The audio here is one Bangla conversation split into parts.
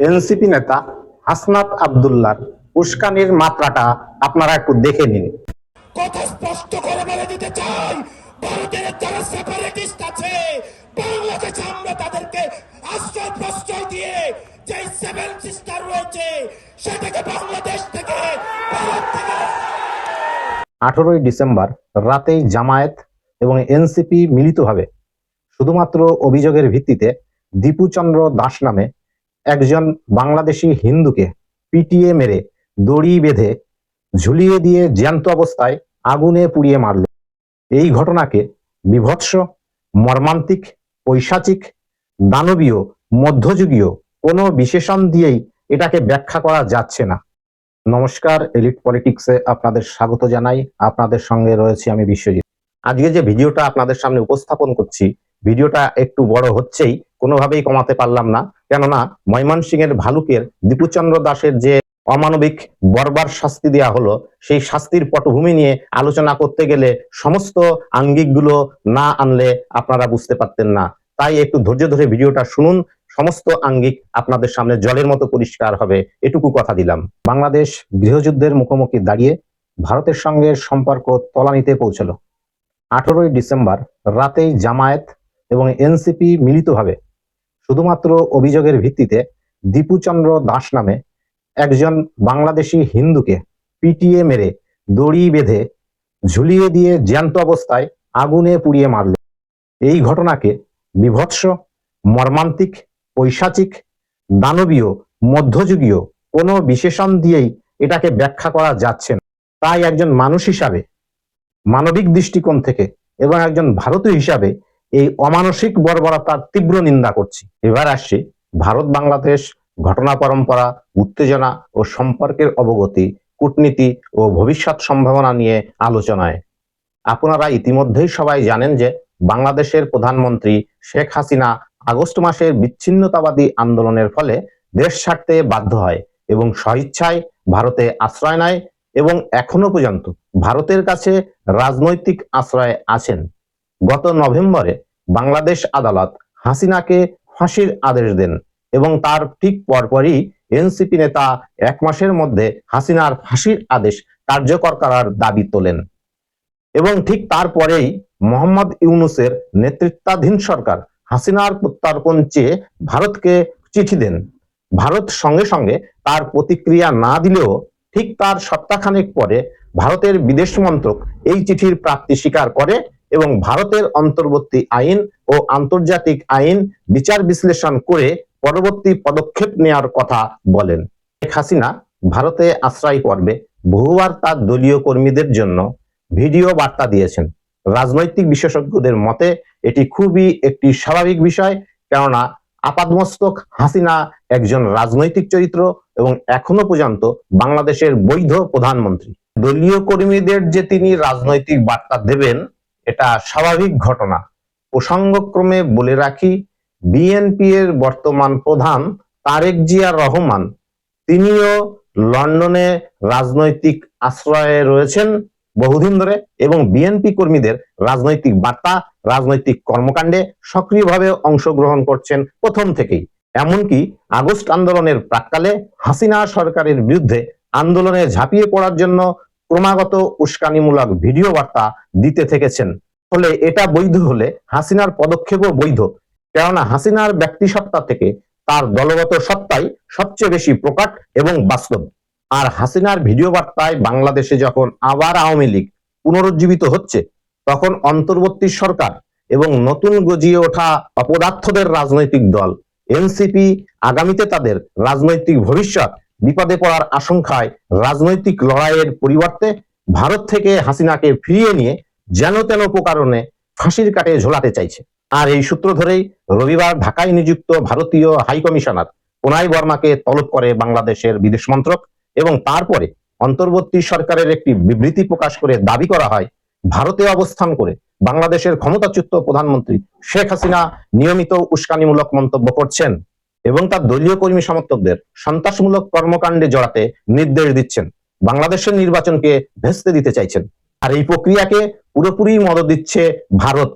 এনসিপি নেতা হাসনাত আবদুল্লার উস্কানির মাত্রাটা আপনারা একটু দেখে নিন। কথা স্পষ্ট করে বলে দিতে চাই ভারতের যারা সেপারেটিস্ট আছে বাংলাদেশে আমরা তাদেরকে আশ্রয় প্রশ্রয় দিয়ে যে সেভেন সিস্টার রয়েছে সেটাকে বাংলাদেশ থেকে ভারত থেকে আঠারোই ডিসেম্বর রাতেই জামায়াত এবং এনসিপি মিলিতভাবে শুধুমাত্র অভিযোগের ভিত্তিতে দীপুচন্দ্র দাস নামে একজন বাংলাদেশি হিন্দুকে পিটিয়ে মেরে, দড়ি বেঁধে ঝুলিয়ে দিয়ে জ্যান্ত অবস্থায় আগুনে পুড়িয়ে মারল। এই ঘটনাকে বিভৎস, মর্মান্তিক, পৈশাচিক, দানবীয়, মধ্যযুগীয় কোনো বিশেষণ দিয়েই এটাকে ব্যাখ্যা করা যাচ্ছে না। নমস্কার, এলিট পলিটিক্সে আপনাদের স্বাগত জানাই। আপনাদের সঙ্গে রয়েছে আমি বিশ্বজিৎ। আজকে যে ভিডিওটা আপনাদের সামনে উপস্থাপন করছি, ভিডিওটা একটু বড় হচ্ছেই, কোনোভাবেই কমাতে পারলাম না। কেননা ময়মনসিংহের ভালুকের দীপুচন্দ্র দাসের যে অমানবিক বর্বার শাস্তি দেওয়া হলো, সেই শাস্তির পটভূমি নিয়ে আলোচনা করতে গেলে সমস্ত আঙ্গিকগুলো না আনলে আপনারা বুঝতে পারতেন না। তাই একটু ধৈর্য ধরে ভিডিওটা শুনুন, সমস্ত আঙ্গিক আপনাদের সামনে জলের মতো পরিষ্কার হবে, এটুকু কথা দিলাম। বাংলাদেশ গৃহযুদ্ধের মুখোমুখি দাঁড়িয়ে ভারতের সঙ্গে সম্পর্ক তলানিতে পৌঁছলো। আঠারোই ডিসেম্বর রাতেই জামায়াত এবং এনসিপি মিলিতভাবে শুধুমাত্র অভিযোগের ভিত্তিতে দীপুচন্দ্র দাস নামে একজন বাংলাদেশি হিন্দুকে পিটিয়ে মেরে, দড়ি বেঁধে, ঝুলিয়ে দিয়ে জ্যান্ত অবস্থায় আগুনে পুড়িয়ে মারল। এই ঘটনাকে বিভৎস, মর্মান্তিক, পৈশাচিক, দানবীয়, মধ্যযুগীয় কোনো বিশেষণ দিয়েই এটাকে ব্যাখ্যা করা যাচ্ছে না। তাই একজন মানুষ হিসাবে, মানবিক দৃষ্টিকোণ থেকে এবং একজন ভারতীয় হিসাবে এই অমানসিক বর্বরতার তীব্র নিন্দা করছি। এবার আসছি ভারত বাংলাদেশ ঘটনা পরম্পরা, উত্তেজনা ও সম্পর্কের অবগতি, কূটনীতি ও ভবিষ্যৎ সম্ভাবনা নিয়ে আলোচনায়। আপনারা ইতিমধ্যেই সবাই জানেন যে বাংলাদেশের প্রধানমন্ত্রী শেখ হাসিনা আগস্ট মাসের বিচ্ছিন্নতাবাদী আন্দোলনের ফলে দেশ ছাড়তে বাধ্য হয় এবং স্বইচ্ছায় ভারতে আশ্রয় নেয় এবং এখনও পর্যন্ত ভারতের কাছে রাজনৈতিক আশ্রয় আছেন। গত নভেম্বরে বাংলাদেশ আদালত হাসিনাকে ফাঁসির আদেশ দেন এবং তার ঠিক পরপরই এনসিপি নেতা এক মাসের মধ্যে হাসিনার ফাঁসির আদেশ কার্যকর করার দাবি তোলেন। এবং ঠিক তারপরেই মোহাম্মদ ইউনুসের নেতৃত্বাধীন সরকার হাসিনার প্রত্যর্পণ চেয়ে ভারতকে চিঠি দেন। ভারত সঙ্গে সঙ্গে তার প্রতিক্রিয়া না দিলেও ঠিক তার সপ্তাহখানেক পরে ভারতের বিদেশ মন্ত্রক এই চিঠির প্রাপ্তি স্বীকার করে এবং ভারতের অন্তর্বর্তী আইন ও আন্তর্জাতিক আইন বিচার বিশ্লেষণ করে পরবর্তী পদক্ষেপ নেওয়ার কথা বলেন। শেখ হাসিনা ভারতে আশ্রয় পর্বে বহুবার তার দলীয় কর্মীদের জন্য ভিডিও বার্তা দিয়েছেন। রাজনৈতিক বিশেষজ্ঞদের মতে, এটি খুবই একটি স্বাভাবিক বিষয়, কেননা আপাদমস্তক হাসিনা একজন রাজনৈতিক চরিত্র এবং এখনও পর্যন্ত বাংলাদেশের বৈধ প্রধানমন্ত্রী। দলীয় কর্মীদের যে তিনি রাজনৈতিক বার্তা দেবেন এটা স্বাভাবিক ঘটনা। প্রসঙ্গক্রমে বলে রাখি বিএনপি এর বর্তমান প্রধান তারেক জিয়া রহমান। তিনিও লন্ডনে রাজনৈতিক আশ্রয়ে রয়েছেন বহুদিন ধরে এবং বিএনপি কর্মীদের রাজনৈতিক বার্তা, রাজনৈতিক কর্মকাণ্ডে সক্রিয়ভাবে অংশগ্রহণ করছেন প্রথম থেকেই। এমনকি আগস্ট আন্দোলনের প্রাককালে হাসিনা সরকারের বিরুদ্ধে আন্দোলনে ঝাঁপিয়ে পড়ার জন্য ক্রমাগত উস্কানিমূলক ভিডিও বার্তা দিতে থেকেছেন। ফলে এটা বৈধ হলে হাসিনার পদক্ষেপও বৈধ। কেননা হাসিনার ব্যক্তিসত্তা থেকে তার দলগত সত্তাই সবচেয়ে বেশি প্রকাট এবং বাস্তব। আর হাসিনার ভিডিও বার্তায় বাংলাদেশে যখন আবার আওয়ামী লীগ পুনরুজ্জীবিত হচ্ছে, তখন অন্তর্বর্তী সরকার এবং নতুন গজিয়ে ওঠা অপদার্থদের রাজনৈতিক দল, এনসিপি, আগামীতে তাদের রাজনৈতিক ভবিষ্যৎ বিপদে পড়ার আশঙ্কায় রাজনৈতিক লড়াইয়ের পরিবর্তে ভারত থেকে হাসিনাকে ফিরিয়ে নিয়ে যেন তেন উপকারণে ফাঁসির কাটে ঝোলাতে চাইছে। আর এই সূত্র ধরেই রবিবার ঢাকায় নিযুক্ত ভারতীয় হাই কমিশনার প্রণয় বর্মাকে তলব করে বাংলাদেশের বিদেশ মন্ত্রক এবং তারপরে অন্তর্বর্তী সরকারের একটি বিবৃতি প্রকাশ করে দাবি করা হয়, ভারতে অবস্থান করে বাংলাদেশের ক্ষমতাচ্যুত প্রধানমন্ত্রী শেখ হাসিনা নিয়মিত উস্কানিমূলক মন্তব্য করছেন। এবং তার দলীয় কর্মী সমর্থকদের সন্ত্রাসমূলক কর্মকাণ্ডে জড়াতে নির্দেশ দিচ্ছেন। বাংলাদেশের নির্বাচনকে ভেস্তে দিতে চাইছেন। আর এই প্রক্রিয়াকে পুরোপুরি মদত দিচ্ছে ভারত।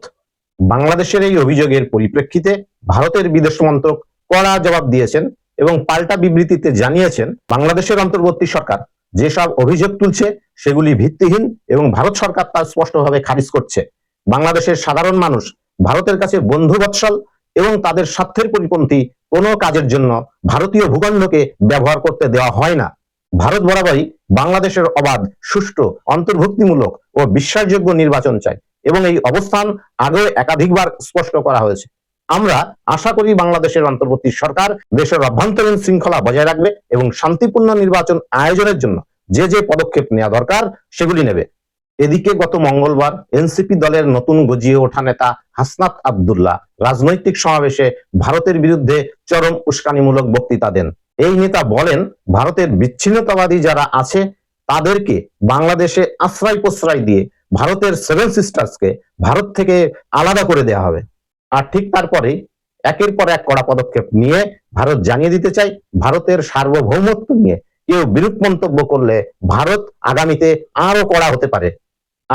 বাংলাদেশের এই অভিযোগের পরিপ্রেক্ষিতে ভারতের বিদেশ মন্ত্রক কড়া জবাব দিয়েছেন এবং পাল্টা বিবৃতিতে জানিয়েছেন, বাংলাদেশের অন্তর্বর্তী সরকার যেসব অভিযোগ তুলছে সেগুলি ভিত্তিহীন এবং ভারত সরকার তা স্পষ্টভাবে খারিজ করছে। বাংলাদেশের সাধারণ মানুষ ভারতের কাছে বন্ধু বৎসল এবং তাদের স্বার্থের পরিপন্থী কোনো কাজের জন্য ভারতীয় ভূখণ্ডকে ব্যবহার করতে দেওয়া হয় না। ভারত বরাবরই বাংলাদেশের অবাধ, সুষ্ঠু, অন্তর্ভুক্তিমূলক ও বিশ্বাসযোগ্য নির্বাচন চাই এবং এই অবস্থান আগেও একাধিকবার স্পষ্ট করা হয়েছে। আমরা আশা করি বাংলাদেশের অন্তর্বর্তী সরকার দেশের অভ্যন্তরীণ শৃঙ্খলা বজায় রাখবে এবং শান্তিপূর্ণ নির্বাচন আয়োজনের জন্য যে যে পদক্ষেপ নেওয়া দরকার সেগুলি নেবে। এদিকে গত মঙ্গলবার এনসিপি দলের নতুন গজিয়ে ওঠা নেতা হাসনাত আবদুল্লাহ রাজনৈতিক সমাবেশে ভারতের বিরুদ্ধে চরম উস্কানিমূলক বক্তৃতা দেন। এই নেতা বলেন, ভারতের বিচ্ছিন্নতাবাদী যারা আছে, তাদেরকে বাংলাদেশে আশ্রয় প্রশ্রয় দিয়ে ভারতের সেভেন সিস্টার্সকে ভারত থেকে আলাদা করে দেওয়া হবে। আর ঠিক তারপরে একের পর এক কড়া পদক্ষেপ নিয়ে ভারত জানিয়ে দিতে চাই ভারতের সার্বভৌমত্ব নিয়ে কেউ বিরূপ মন্তব্য করলে ভারত আগামীতে আরও কড়া হতে পারে।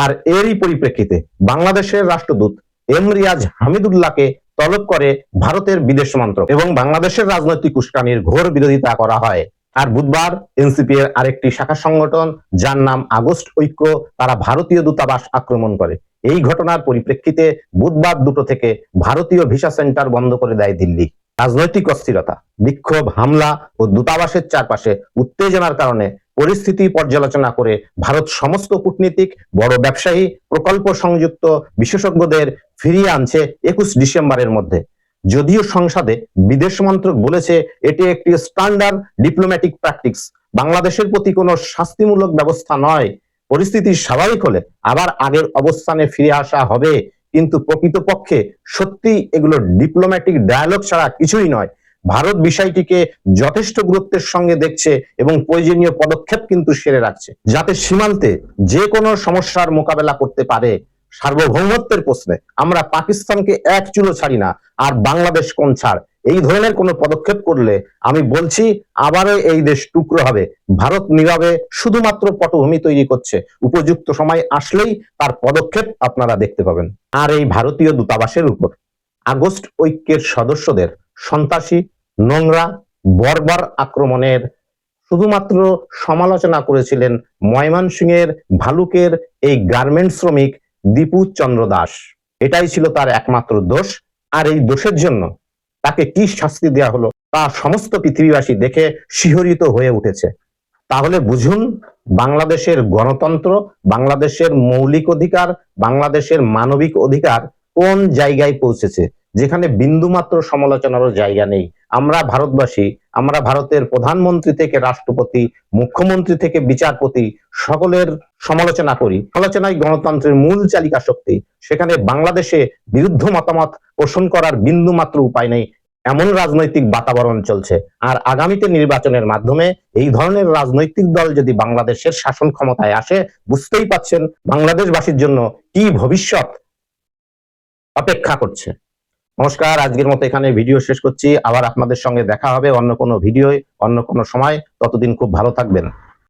আর এরই পরিপ্রেক্ষিতে বাংলাদেশের রাষ্ট্রদূত এম রিয়াজ হামিদুল্লাহকে তলব করে ভারতের বিদেশ মন্ত্রক এবং বাংলাদেশের রাজনৈতিক উস্কানির ঘোর বিরোধিতা করা হয়। আর বুধবার এনসিপি এর আরেকটি শাখা সংগঠন, যার নাম আগস্ট ঐক্য, তারা ভারতীয় দূতাবাস আক্রমণ করে। এই ঘটনার পরিপ্রেক্ষিতে বুধবার দুটো থেকে ভারতীয় ভিসা সেন্টার বন্ধ করে দেয় দিল্লি। রাজনৈতিক অস্থিরতা, বিক্ষোভ, হামলা ও দূতাবাসের চারপাশে উত্তেজনার কারণে পরিস্থিতি পর্যালোচনা করে ভারত সমস্ত কূটনীতিক, বড় ব্যবসায়ী, প্রকল্প সংযুক্ত বিশেষজ্ঞদের ফিরিয়ে আনছে একুশ ডিসেম্বরের মধ্যে। যদিও সংসদে বিদেশ মন্ত্রক বলেছে এটি একটি স্ট্যান্ডার্ড ডিপ্লোম্যাটিক প্র্যাকটিস বাংলাদেশের প্রতি কোনো শাস্তিমূলক ব্যবস্থা নয়। পরিস্থিতি স্বাভাবিক হলে আবার আগের অবস্থানে ফিরে আসা হবে। কিন্তু প্রকৃতপক্ষে সত্যি এগুলো ডিপ্লোম্যাটিক ডায়ালগ ছাড়া কিছুই নয়। ভারত বিষয়টিকে যথেষ্ট গুরুত্বের সঙ্গে দেখছে এবং প্রয়োজনীয় পদক্ষেপ কিন্তু সেরে রাখছে। যাতে সীমান্তে যে কোনো সমস্যার মোকাবেলা করতে পারে সার্বভৌমত্বের প্রশ্নে। আমরা পাকিস্তানকে এক চুলো ছাড়ি না, আর বাংলাদেশ কোন ছাড়? এই ধরনের কোনো পদক্ষেপ করলে আমি বলছি আবারও এই দেশ টুকরো হবে। ভারত নীরবে শুধুমাত্র পটভূমি তৈরি করছে। উপযুক্ত সময় আসলেই তার পদক্ষেপ আপনারা দেখতে পাবেন। আর এই ভারতীয় দূতাবাসের উপর আগস্ট ঐক্যের সদস্যদের সন্ত্রাসী, নোংরা, বর্বর আক্রমণের শুধুমাত্র সমালোচনা করেছিলেন ময়মনসিংহের ভালুকের এই গার্মেন্ট শ্রমিক দীপু চন্দ্র দাস। এটাই ছিল তার একমাত্র দোষ। আর এই দোষের জন্য তাকে কি শাস্তি দেওয়া হলো? তা সমস্ত পৃথিবীবাসী দেখে শিহরিত হয়ে উঠেছে। তাহলে বুঝুন, বাংলাদেশের গণতন্ত্র, বাংলাদেশের মৌলিক অধিকার, বাংলাদেশের মানবিক অধিকার কোন জায়গায় পৌঁছেছে? যেখানে বিন্দুমাত্র সমালোচনারও জায়গা নেই। আমরা ভারতবাসী, আমরা ভারতের প্রধানমন্ত্রী থেকে রাষ্ট্রপতি, মুখ্যমন্ত্রী থেকে বিচারপতি, সকলের সমালোচনা করি। সমালোচনায় গণতন্ত্রের মূল চালিকা শক্তি সেখানে বাংলাদেশে বিরুদ্ধ মতামত পোষণ করার বিন্দুমাত্র উপায় নেই। এমন রাজনৈতিক বাতাবরণ চলছে। আর আগামীতে নির্বাচনের মাধ্যমে এই ধরনের রাজনৈতিক দল যদি বাংলাদেশের শাসন ক্ষমতায় আসে, বুঝতেই পাচ্ছেন বাংলাদেশবাসীর জন্য কি ভবিষ্যৎ অপেক্ষা করছে। নমস্কার, আজকের মতো এখানে ভিডিও শেষ করছি। আবার আপনাদের সঙ্গে দেখা হবে অন্য কোনো ভিডিও অন্য কোনো সময়। ততদিন খুব ভালো থাকবেন।